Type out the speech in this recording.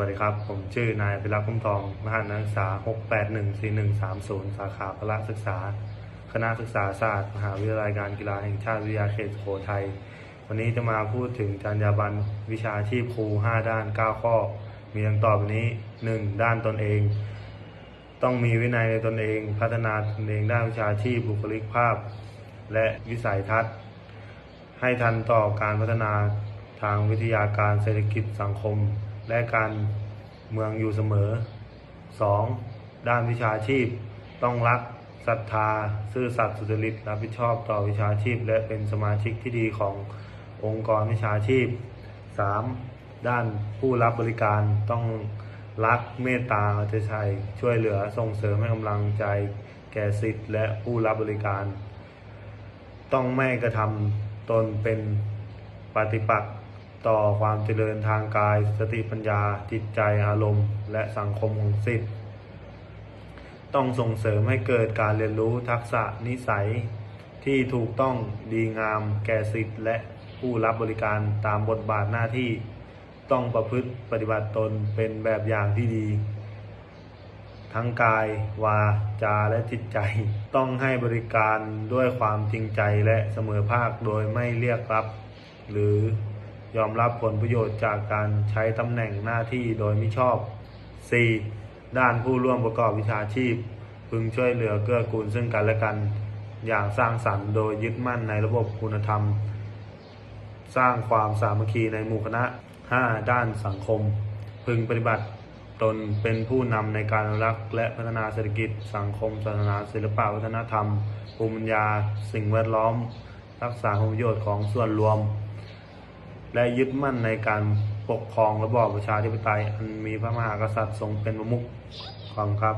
วัสดีครับ ผมชื่อนายพิรักษ์คุ้มทอง รหัสนักศึกษา 6814130 สาขาพละศึกษา คณะศึกษาศาสตร์ มหาวิทยาลัยการกีฬาแห่งชาติวิทยาเขตสุโขทัย วันนี้จะมาพูดถึงจรรยาบรรณวิชาชีพครู 5 ด้าน 9 ข้อ มีดังต่อไปนี้ 1. ด้านตนเอง ต้องมีวินัยในตนเอง พัฒนาตนเองด้านวิชาชีพบุคลิกภาพ และวิสัยทัศน์ ให้ทันต่อการพัฒนาทางวิทยาการเศรษฐกิจสังคม และการเมืองอยู่เสมอ 2. ด้านวิชาชีพ ต้องรักศรัทธา ซื่อสัตย์สุจริตรับผิดชอบต่อวิชาชีพ และเป็นสมาชิกที่ดีขององค์กรวิชาชีพ 3. ด้านผู้รับบริการต้องรักเมตตาเอาใจใส่ช่วยเหลือส่งเสริมให้กำลังใจแก่สิทธิ์และผู้รับบริการ ต้องไม่กระทำตนเป็นปฏิปักษ์ ต่อความเจริญทางกาย สติปัญญา จิตใจอารมณ์ และสังคมของสิทธิ์ต้องส่งเสริมให้เกิดการเรียนรู้ทักษะนิสัยที่ถูกต้องดีงามแก่สิทธิ์และผู้รับบริการตามบทบาทหน้าที่ต้องประพฤติปฏิบัติตนเป็นแบบอย่างที่ดี ทั้งกาย วาจาและจิตใจ ต้องให้บริการด้วยความจริงใจและเสมอภาคโดยไม่เรียกรับ หรือ ยอมรับผลประโยชน์จากการใช้ตำแหน่งหน้าที่โดยมิชอบ 4. ด้านผู้ร่วมประกอบวิชาชีพ พึงช่วยเหลือเกื้อกูลซึ่งกันและกัน อย่างสร้างสรรค์โดยยึดมั่นในระบบคุณธรรม สร้างความสามัคคีในหมู่คณะ 5. ด้านสังคม พึงปฏิบัติตนเป็นผู้นำในการรักและพัฒนาเศรษฐกิจ สังคมศาสนาศิลปวัฒนธรรม ภูมิปัญญา สิ่งแวดล้อม รักษาผลประโยชน์ของส่วนรวม และยึดมั่นในการปกครองระบอบประชาธิปไตยอันมีพระมหากษัตริย์ทรงเป็นประมุขความครับ